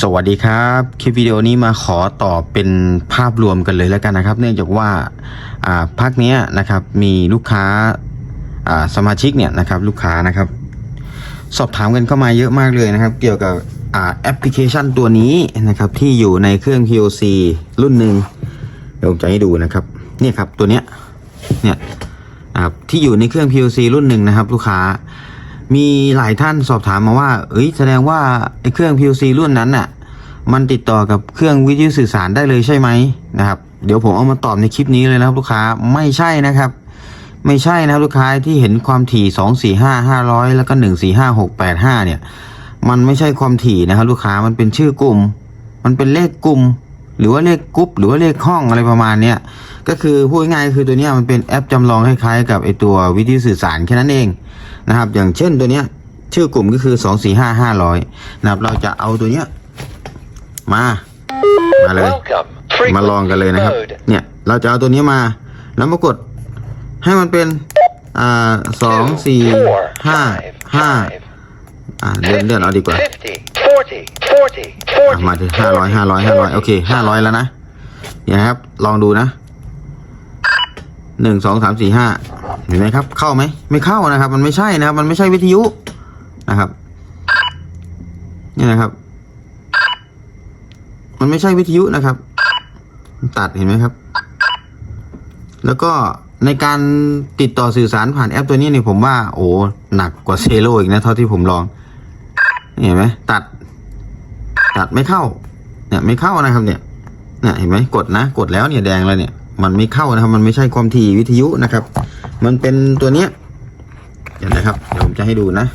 สวัสดีครับ คลิปวิดีโอนี้มาขอตอบเป็นภาพรวมกันเลยแล้วกันนะครับ เนื่องจากว่าอ่าภาคนี้นะครับมีลูกค้าอ่าสมาชิกเนี่ยนะครับ ลูกค้านะครับ สอบถามกันเข้ามาเยอะมากเลยนะครับ เกี่ยวกับอ่าแอปพลิเคชันตัวนี้นะครับ ที่อยู่ในเครื่อง POC รุ่นหนึ่งเดี๋ยวผมจะให้ดูนะครับเนี่ยครับตัวเนี้ยเนี่ยที่อยู่ในเครื่อง POC รุ่นหนึ่งนะครับ ลูกค้า มีหลายท่านสอบถามมาว่าเอ้ยแสดงว่าไอ้เครื่อง PLC รุ่นนั้นน่ะ มันติดต่อกับเครื่องวิทยุสื่อสารได้เลยใช่ไหมนะครับ เดี๋ยวผมเอามาตอบในคลิปนี้เลยนะครับลูกค้าไม่ใช่นะครับ ไม่ใช่นะครับลูกค้าที่เห็นความถี่สองสี่ห้าห้าร้อยแล้วก็หนึ่งสี่ห้าหกแปดห้าเนี่ย มันไม่ใช่ความถี่นะครับลูกค้ามันเป็นชื่อกลุ่ม มันเป็นเลขกลุ่ม หรือว่าเลขกรุ๊ปหรือว่าเลขห้องอะไรประมาณเนี้ยก็คือพูดง่ายๆคือตัวเนี้ยมันเป็นแอปจำลองคล้ายๆกับไอตัววิทยุสื่อสารแค่นั้นเองนะครับ อย่างเช่นตัวเนี้ยชื่อกลุ่มก็คือสองสี่ห้าห้าร้อยนะครับเราจะเอาตัวเนี้ยมามาเลย Welcome. มาลองกันเลยนะครับ Mode. เนี่ยเราจะเอาตัวนี้มาแล้วมากดให้มันเป็นอ่าสอง Two, สี่ four, ห้า five, ห้า five, อ่าเลื่อนเลื่อนเอาดีกว่า fifty, forty, forty, อะ forty, มาถึงห้าร้อยห้าร้อยห้าร้อยโอเคห้าร้อยแล้วนะเนี่ยนะครับ ลองดูนะหนึ่งสองสามสี่ห้าเห็นไหมครับ เข้าไหมไม่เข้านะครับ มันไม่ใช่นะครับ มันไม่ใช่วิทยุนะครับนี่นะครับ มันไม่ใช่วิทยุนะครับ ตัดเห็นไหมครับ แล้วก็ในการติดต่อสื่อสารผ่านแอปตัวนี้เนี่ยผมว่า โอ้หนักกว่าเซโลอีกนะ เท่าที่ผมลองเห็นไหมตัด ตัดไม่เข้า เนี่ยไม่เข้านะครับ เนี่ยเนี่ยเห็นไหมกดนะกดแล้วเนี่ยแดงแล้วเนี่ย มันไม่เข้านะครับ มันไม่ใช่ความถี่วิทยุนะครับ มันเป็นตัวเนี้ยเดี๋ยวนะครับเดี๋ยวผมจะให้ดูนะ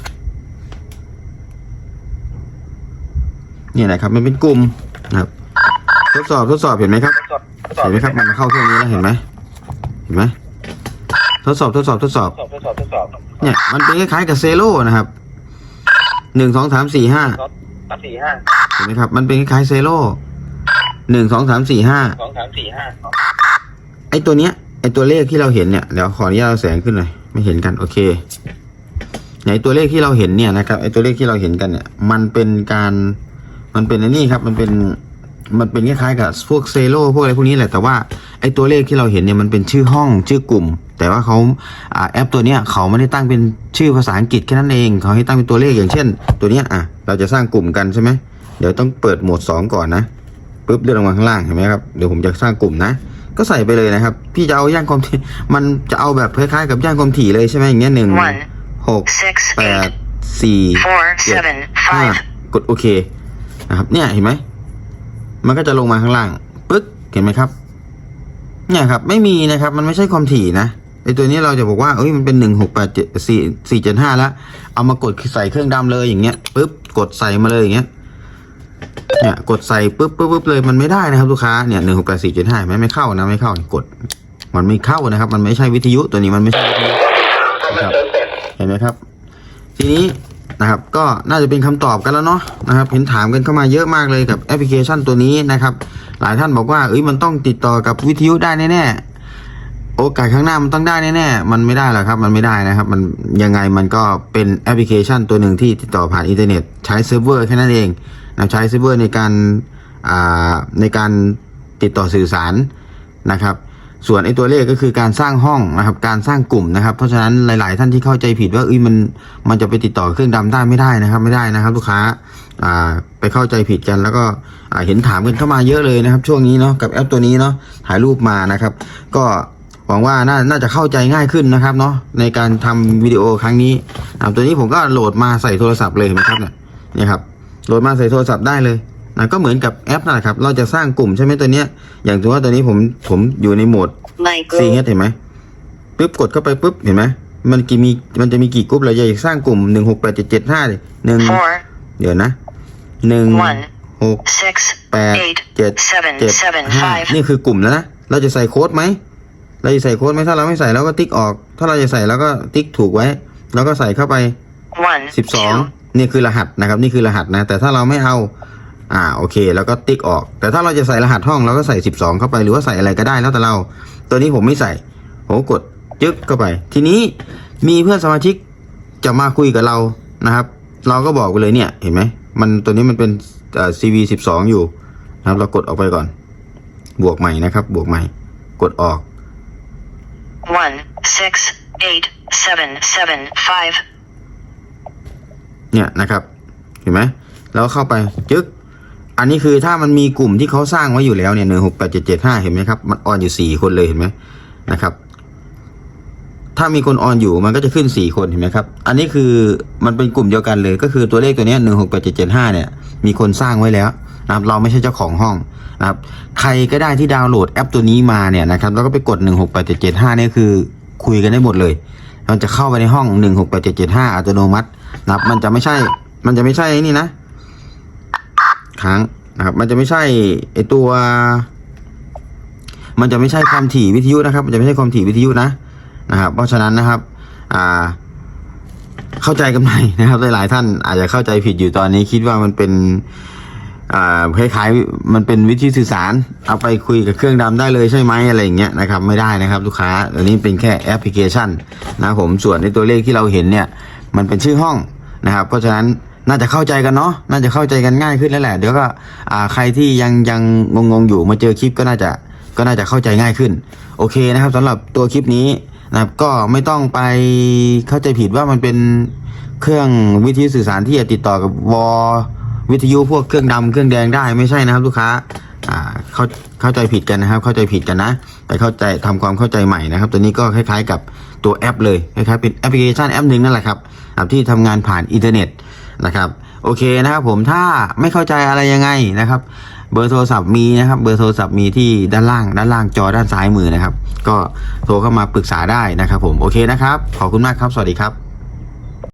เนี่ยนะครับ มันเป็นกลุ่มนะครับ ทดสอบทดสอบเห็นไหมครับเห็นไหมครับ มันมาเข้าเครื่องนี้แล้วเห็นไหมเห็นไหมทดสอบทดสอบทดสอบเนี่ยมันเป็นคล้ายๆกับเซโลนะครับหนึ่งสองสามสี่ห้า สามสี่ห้าเห็นไหมครับ มันเป็นคล้ายๆเซโลหนึ่งสองสามสี่ห้าสองสามสี่ห้าไอตัวเนี้ยไอตัวเลขที่เราเห็นเนี่ยเดี๋ยวขออนุญาตเอาแสงขึ้นหน่อยไม่เห็นกันโอเคในตัวเลขที่เราเห็นเนี่ยนะครับไอตัวเลขที่เราเห็นกันเนี่ยมันเป็นการมันเป็นไอันนี้ครับ มันเป็นมันเป็นคล้ายๆกับพวกเซโลพวกอะไรพวกนี้แหละแต่ว่าไอตัวเลขที่เราเห็นเนี่ยมันเป็นชื่อห้องชื่อกลุ่ม แต่ว่าเขาอ่าแอปตัวเนี้ยเขาไม่ได้ตั้งเป็นชื่อภาษาอังกฤษแค่นั้นเอง เขาให้ตั้งเป็นตัวเลขอย่างเช่น ตัวเนี้ยอะเราจะสร้างกลุ่มกันใช่ไหมเดี๋ยวต้องเปิดโหมดสองก่อนนะปุ๊บเลื่อนลงมาข้างล่างเห็นไหมครับเดี๋ยวผมจะสร้างกลุ่มนะ ก็ใส่ไปเลยนะครับ พี่จะเอาย่านความถี่มันจะเอาแบบคล้ายๆกับย่านความถี่เลยใช่ไหมอย่างเงี้ยหนึ่ง One, หก six, แปด eight, สี่ four, เจ็ด seven, ห้า five. กดโอเคนะครับเนี่ยเห็นไหมมันก็จะลงมาข้างล่างปึ๊กเห็นไหมครับ เนี่ยครับไม่มีนะครับมันไม่ใช่ความถี่นะไอตัวนี้เราจะบอกว่าเอ้ยมันเป็นหนึ่งหกแปดเจ็ดสี่สี่เจ็ดห้าแล้ว เอามากดใส่เครื่องดำเลยอย่างเงี้ยปึ๊บกดใส่มาเลยอย่างเงี้ยเนี่ยกดใส่ปึ๊บปึ๊บปึ๊บเลยมันไม่ได้นะครับลูกค้าเนี่ยหนึ่งหกแปดสี่เจ็ดห้าไม่ไม่เข้านะไม่เข้ากด มันไม่เข้านะครับ มันไม่ใช่วิทยุตัวนี้มันไม่ใช่วิทยุนะครับเห็นไหมครับ ทีนี้ นะครับ ก็น่าจะเป็นคำตอบกันแล้วเนาะนะครับ เห็นถามกันเข้ามาเยอะมากเลยกับแอปพลิเคชันตัวนี้นะครับ หลายท่านบอกว่าเอ้ยมันต้องติดต่อกับวิทยุได้แน่ๆโอกาสข้างหน้ามันต้องได้แน่ๆมันไม่ได้หรอกครับ มันไม่ได้นะครับ มันยังไงมันก็เป็นแอปพลิเคชันตัวหนึ่งที่ติดต่อผ่านอินเทอร์เน็ต ใช้เซิร์ฟเวอร์แค่นั้นเองนะใช้เซิร์ฟเวอร์ในการอ่าในการติดต่อสื่อสารนะครับ ส่วนไอ้ตัวเลขก็คือการสร้างห้องนะครับ การสร้างกลุ่มนะครับ เพราะฉะนั้นหลาย ๆ ท่านที่เข้าใจผิดว่าเอ้ยมันมันจะไปติดต่อเครื่องดำได้ไม่ได้นะครับ ไม่ได้นะครับ ลูกค้าอ่าไปเข้าใจผิดกัน แล้วก็อ่าเห็นถามกันเข้ามาเยอะเลยนะครับ ช่วงนี้เนาะกับแอปตัวนี้เนาะถ่ายรูปมานะครับ ก็หวังว่าน่าน่าจะเข้าใจง่ายขึ้นนะครับเนาะในการทำวิดีโอครั้งนี้อ่าตัวนี้ผมก็โหลดมาใส่โทรศัพท์เลยเห็นไหมครับเนี่ยนี่ครับโหลดมาใส่โทรศัพท์ได้เลย นะก็เหมือนกับแอปนั่นแหละครับ เราจะสร้างกลุ่มใช่ไหมตัวเนี้ย อย่างถือว่าตัวนี้ผมผมอยู่ในโหมด Micro. ซีเฮดเห็นไหมปุ๊บกดเข้าไปปุ๊บเห็นไหมมันกี่มีมันจะมีกี่กลุ่มเราจะสร้างกลุ่มหนึ่งหกแปดเจ็ดเจ็ดห้าเลยหนึ่ง Four, เดี๋ยวนะหนึ่ง one, หก six, แปด eight, เจ็ด seven, เจ็ด seven, ห้า five. นี่คือกลุ่มแล้วนะ เราจะใส่โค้ดไหม เราจะใส่โค้ดไหมถ้าเราไม่ใส่เราก็ติ๊กออก ถ้าเราจะใส่เราก็ติ๊กถูกไว้ แล้วก็ใส่เข้าไป One, สิบสอง two, นี่คือรหัสนะครับ นี่คือรหัสนะ แต่ถ้าเราไม่เอา อ่าโอเค แล้วก็ติ๊กออก แต่ถ้าเราจะใส่รหัสห้องเราก็ใส่สิบสองเข้าไปหรือว่าใส่อะไรก็ได้แล้วแต่เรา ตัวนี้ผมไม่ใส่ผมก็กดจึ๊กเข้าไป ทีนี้มีเพื่อนสมาชิกจะมาคุยกับเรานะครับ เราก็บอกไปเลยเนี่ยเห็นไหมมันตัวนี้มันเป็นเอ่อ CV สิบสองอยู่นะครับ เรากดออกไปก่อน บวกใหม่นะครับ บวกใหม่ กดออก one six eight seven seven five เนี่ยนะครับ เห็นไหมแล้วเข้าไปจึ๊ก อันนี้คือถ้ามันมีกลุ่มที่เขาสร้างไว้อยู่แล้วเนี่ยหนึ่งหกแปดเจ็ดเจ็ดห้าเห็นไหมครับ มันออนอยู่สี่คนเลยเห็นไหมนะครับ ถ้ามีคนออนอยู่มันก็จะขึ้นสี่คนเห็นไหมครับ อันนี้คือมันเป็นกลุ่มเดียวกันเลย ก็คือตัวเลขตัวนี้หนึ่งหกแปดเจ็ดเจ็ดห้าเนี่ย มีคนสร้างไว้แล้วนะครับเราไม่ใช่เจ้าของห้องนะครับ ใครก็ได้ที่ดาวน์โหลดแอปตัวนี้มาเนี่ยนะครับ แล้วก็ไปกดหนึ่งหกแปดเจ็ดเจ็ดห้าเนี่ยคือคุยกันได้หมดเลย มันจะเข้าไปในห้องหนึ่งหกแปดเจ็ดเจ็ดห้าอัตโนมัตินะครับ มันจะไม่ใช่ มันจะไม่ใช่นี่นะ ค้างนะครับ มันจะไม่ใช่ไอตัว มันจะไม่ใช่ความถี่วิทยุนะครับ มันจะไม่ใช่ความถี่วิทยุนะนะครับ เพราะฉะนั้นนะครับ อ่า เข้าใจกันไหมนะครับหลายๆท่านอาจจะเข้าใจผิดอยู่ตอนนี้คิดว่ามันเป็นคล้ายๆมันเป็นวิธีสื่อสาร เอาไปคุยกับเครื่องดำได้เลยใช่ไหมอะไรอย่างเงี้ยนะครับไม่ได้นะครับลูกค้าอันนี้เป็นแค่แอปพลิเคชันนะผมส่วนในตัวเลขที่เราเห็นเนี่ย มันเป็นชื่อห้องนะครับ เพราะฉะนั้น น่าจะเข้าใจกันเนาะน่าจะเข้าใจกันง่ายขึ้นแล้วแหละ เดี๋ยวก็อ่าใครที่ยังยังงงๆอยู่มาเจอคลิปก็น่าจะก็น่าจะเข้าใจง่ายขึ้น โอเคนะครับสำหรับตัวคลิปนี้นะครับก็ไม่ต้องไปเข้าใจผิดว่ามันเป็นเครื่องวิทยุสื่อสารที่จะติดต่อกับวอวิทยุพวกเครื่องดำเครื่องแดงได้ไม่ใช่นะครับ ลูกค้าอ่าเข้าเข้าใจผิดกันนะครับ เข้าใจผิดกันนะ ไปเข้าใจทำความเข้าใจใหม่นะครับ ตัวนี้ก็คล้ายๆกับตัวแอปเลยคล้ายๆเป็นแอปพลิเคชันแอปหนึ่งนั่นแหละครับที่ทำงานผ่านอินเทอร์เน็ตนะครับโอเคนะครับผมถ้าไม่เข้าใจอะไรยังไงนะครับ เบอร์โทรศัพท์มีนะครับ เบอร์โทรศัพท์มีที่ด้านล่างด้านล่างจอด้านซ้ายมือนะครับ ก็โทรเข้ามาปรึกษาได้นะครับ ผมโอเคนะครับ ขอบคุณมากครับ สวัสดีครับ